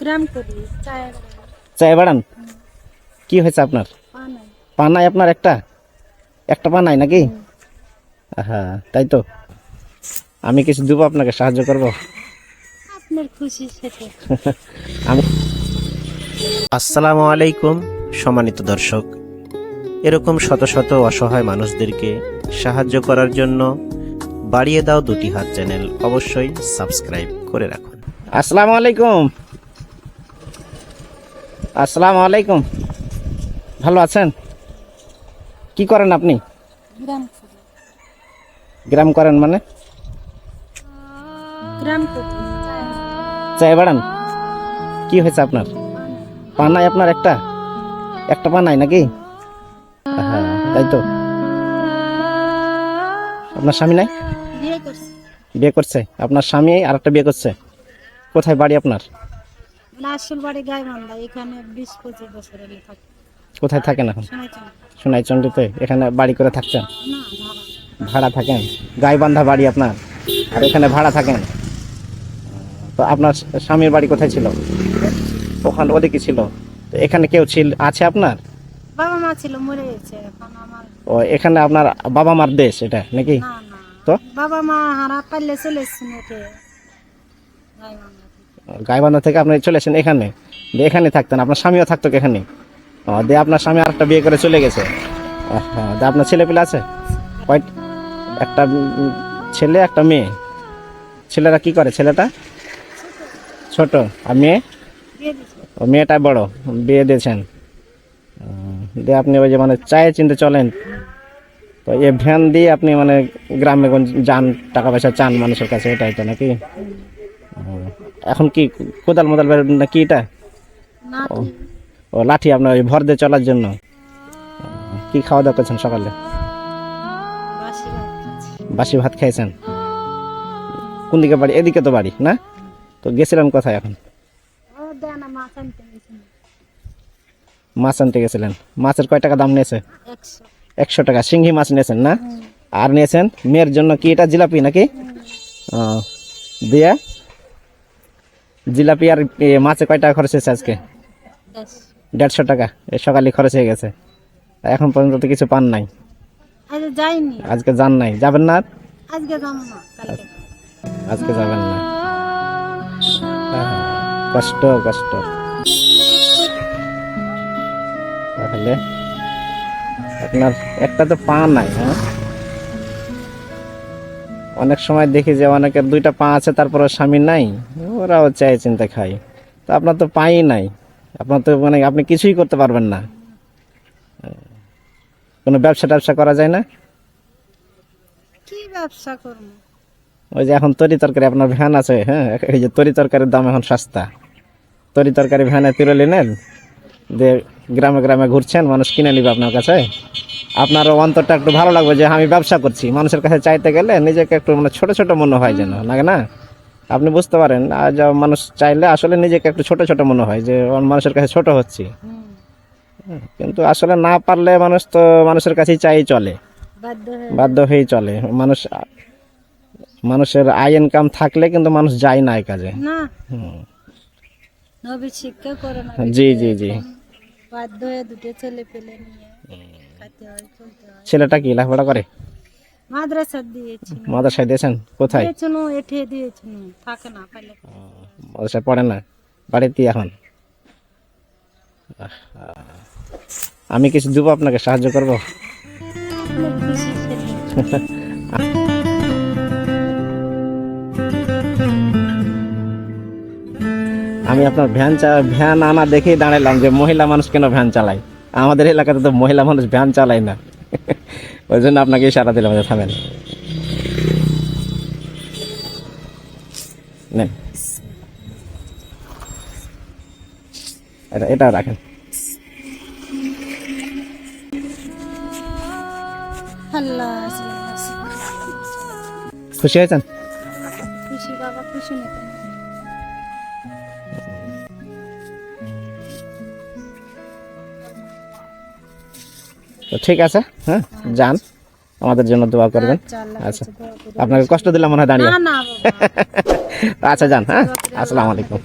গ্রাম করি চায় বাড়ান কি হয়েছে আপনার? পানাই আপনার একটা? একটা পা নাই নাকি হ্যাঁ তাই তো। আমি কিছু দেবো আপনাকে সাহায্য করব? আপনার খুশি আমি আসসালামু আলাইকুম সম্মানিত দর্শক। এরকম শত শত অসহায় মানুষদেরকে সাহায্য করার জন্য বাড়িয়ে দাও দুটি হাত চ্যানেল অবশ্যই সাবস্ক্রাইব করে রাখুন। আসসালামু আলাইকুম। আসসালামু আলাইকুম। ভালো আছেন? কি করেন আপনি? গ্রাম। করেন মানে? চায় বাড়ান। কি হয়েছে আপনার? পা নাই আপনার একটা? একটা পানাই নাকি? হ্যাঁ তাই তো। আপনার স্বামী নাই? বিয়ে করছে। আপনার স্বামী আর একটা বিয়ে করছে। কোথায় বাড়ি আপনার? আসল বাড়ি গাইবান্ধা এখানে বিশ পঁচিশ বছর হলে থাকি কোথায় থাকেন এখন? শুনেছেন সোনাই চন্ডিতে এখানে বাড়ি করে থাকছেন? না ভাড়া। ভাড়া থাকেন? গাইবান্ধা বাড়ি আপনার? আর এখানে ভাড়া থাকেন? তো আপনার স্বামীর বাড়ি কোথায় ছিল? ওখানে ওদিকে ছিল? তো এখানে কেউ ছিল আছে আপনার? বাবা মা ছিল মরে গেছে এখন আমার। ও এখানে আপনার বাবা মার দেশ এটা নাকি? না না। তো? বাবা মা হারা পারলে চলে এসছেন ওকে গাইবান্ধা থেকে। আপনি চলে চলেছেন এখানে। দিয়ে এখানে থাকতেন। আপনার স্বামীও থাকতো এখানে দিয়ে আপনার স্বামী আরেকটা বিয়ে করে চলে গেছে। হ্যাঁ দিয়ে আপনার ছেলে পেলে আছে? কয় একটা ছেলে, একটা মেয়ে। ছেলেরা কি করে? ছেলেটা? ছোট। আর মেয়ে? ও, মেয়েটা বড়। বিয়ে দিয়েছেন। দিয়ে আপনি ওই যে মানে চায়ে চিনতে চলেন। তো এ ভ্যান দিয়ে আপনি মানে গ্রামে যান, টাকা পয়সা চান মানুষের কাছে, এটাই তো নাকি? এখন কি কোদাল মোদাল বের না কি এটা? ও ও লাঠি আপনার ওই ভর দিয়ে চলার জন্য। কি খাওয়া দাওয়া করছেন সকালে? বাসি ভাত। খাইছেন? কোন দিকে বাড়ি? এদিকে তো বাড়ি না? তো গেছিলেন কোথায় এখন? মাছ আনতে গেছিলেন। মাছের কয় টাকা দাম নিয়েছে? একশো। টাকা। শিঙ্গি মাছ নিয়েছেন না? আর নিয়েছেন মেয়ের জন্য কি এটা? জিলাপি নাকি? ও, দিয়া? জিলাপি আর মাছে কয় টাকা খরচ হয়েছে আজকে? দেড়শো টাকা। সকালে খরচ হয়ে গেছে। এখন পর্যন্ত তো কিছু পান নাই। আজকে যান নাই। যাবেন না আজকে আজকে যাবেন না। কষ্ট কষ্ট। তাহলে আপনার একটা তো পা নাই হ্যাঁ? অনেক সময় দেখি যে অনেকের দুইটা পা আছে তারপরে স্বামী নাই ওরাও চাই চিন্তা খায়। তো আপনার তো পাই নাই। আপনার তো মানে আপনি কিছুই করতে পারবেন না। কোনো ব্যবসা ট্যাবসা করা যায় না? কি ব্যবসা করব? ওই যে এখন তরি তরকারি আপনার ভ্যান আছে হ্যাঁ? এই যে তরি তরকারির দাম এখন সস্তা। তরি তরকারি ভ্যানে তুলে নেন যে গ্রামে গ্রামে ঘুরছেন মানুষ কিনে নিবে আপনার কাছে। আপনারও অন্তরটা একটু ভালো লাগবে যে আমি ব্যবসা করছি। মানুষের কাছে চাইতে গেলে নিজেকে একটু মানে ছোট ছোট মনে হয় যেন লাগে না? আপনি বুঝতে পারেন আর যা মানুষ চাইলে আসলে নিজেকে একটু ছোট ছোট মনে হয় যে মানুষের কাছে ছোট হচ্ছি। কিন্তু আসলে না পারলে মানুষ তো মানুষের কাছেই চাই চলে। বাধ্য হয়ে। হয়েই চলে। মানুষ মানুষের আয় ইনকাম থাকলে কিন্তু মানুষ যায় না এই কাজে। জি জি জি। ছেলেটা কি লেখাপড়া করে? মাদ্রাসা দিয়েছি মাদ্রাসায় দিয়েছেন? কোথায়? দিয়েছিল এঠে দিয়েছিল। থাকে না পাইলে। মাদ্রাসায় পড়ে না? বাড়িতে এখন? আমি কিছু দেবো আপনাকে সাহায্য করব? আমি আপনার ভ্যান ভ্যান আনা দেখেই দাঁড়ালাম যে মহিলা মানুষ কেন ভ্যান চালায়? আমাদের এলাকাতে তো মহিলা মানুষ ভ্যান চালায় না। ওই জন্য আপনাকে সারা দিলাম যে থামেন। নেন। এটা এটা রাখেন। খুশি হয়েছেন? খুশি বাবা খুশি না তো ঠিক আছে হ্যাঁ যান। আমাদের জন্য দোয়া করবেন। আচ্ছা। আপনাকে কষ্ট দিলাম মনে হয় দাঁড়িয়ে। না না বাবা। আচ্ছা যান হ্যাঁ আসসালামু আলাইকুম।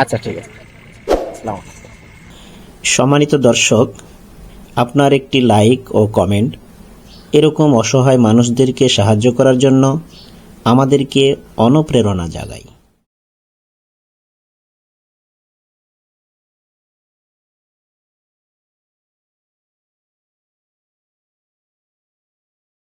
আচ্ছা ঠিক আছে। সম্মানিত দর্শক আপনার একটি লাইক ও কমেন্ট এরকম অসহায় মানুষদেরকে সাহায্য করার জন্য আমাদেরকে অনুপ্রেরণা জাগায়।